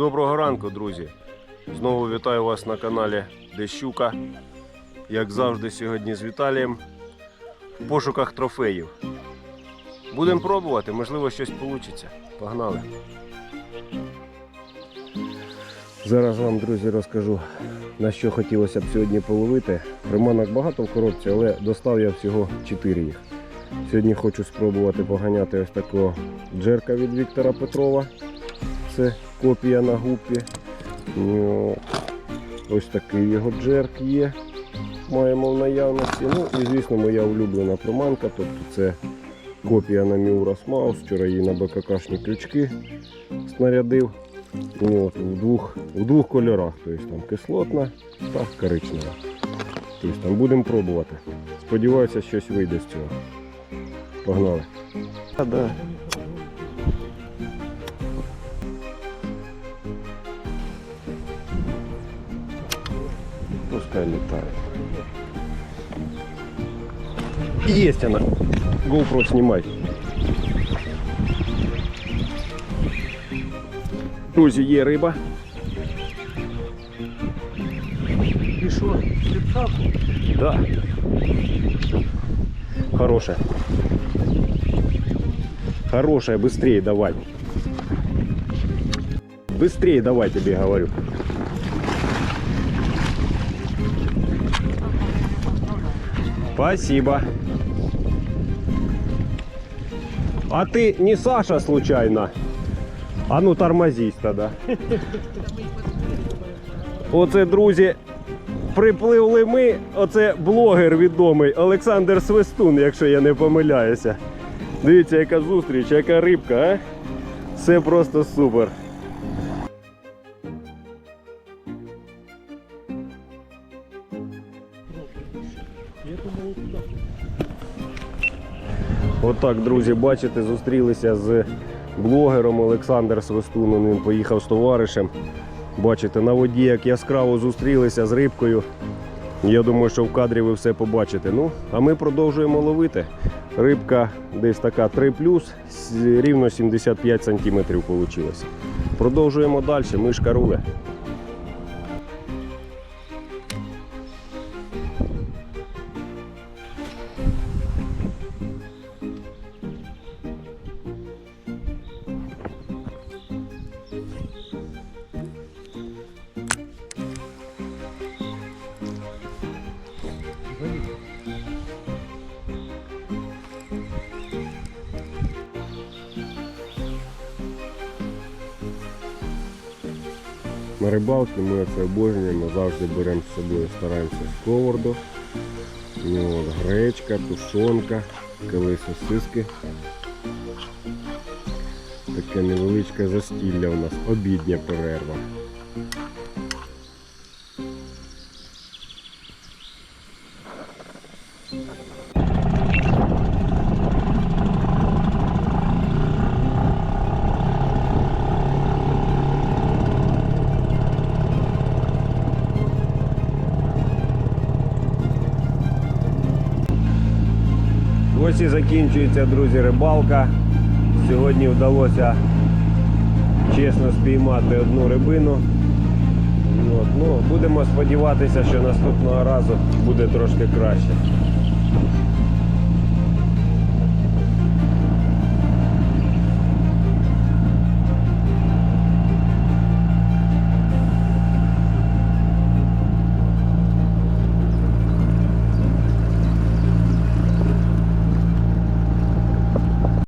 Доброго ранку, друзі! Знову вітаю вас на каналі Дещука. Як завжди, сьогодні з Віталієм в пошуках трофеїв. Будемо пробувати, можливо, щось вийде. Погнали! Зараз вам, друзі, розкажу, на що хотілося б сьогодні половити. Приманок багато в коробці, але достав я всього 4 їх. Сьогодні хочу спробувати поганяти ось такого джерка від Віктора Петрова. Це копія на гупі. Ось такий його джерк є. Маємо в наявності. Ну і звісно моя улюблена приманка. Тобто це копія на Miura Smaus. Вчора її на БККшні крючки снарядив. От, в, двох, в двох кольорах. Тобто там кислотна та коричнева. Тобто там будемо пробувати. Сподіваюся, щось вийде з цього. Погнали. А, да. Пускай летает. Есть она. GoPro снимай. Друзі, є риба. І що, ліпшав? Да. Хорошая. Хорошая, быстрее давай. Быстрее давай, тебе говорю. Спасибо. А ты не Саша случайно? А ну тормозись тогда. Оце, друзі, припливли ми. Оце блогер відомий Олександр Свистун, якщо я не помиляюся. Дивіться, яка зустріч, яка рибка, а? Все просто супер. Отак, друзі, бачите, зустрілися з блогером Олександр Свистун. Він поїхав з товаришем. Бачите, на воді як яскраво зустрілися з рибкою. Я думаю, що в кадрі ви все побачите. Ну, а ми продовжуємо ловити. Рибка десь така 3 с- рівно 75 сантиметрів вийшло. Продовжуємо далі, мишка руле. На рибалки ми це обожнюємо, завжди беремо з собою, стараємося сковороду. Ну, от, гречка, тушонка, коли сосиски. Таке невеличке застілля у нас, обідня перерва. Ось і закінчується, друзі, рибалка. Сьогодні вдалося чесно спіймати одну рибину. От, ну, будемо сподіватися, що наступного разу буде трошки краще.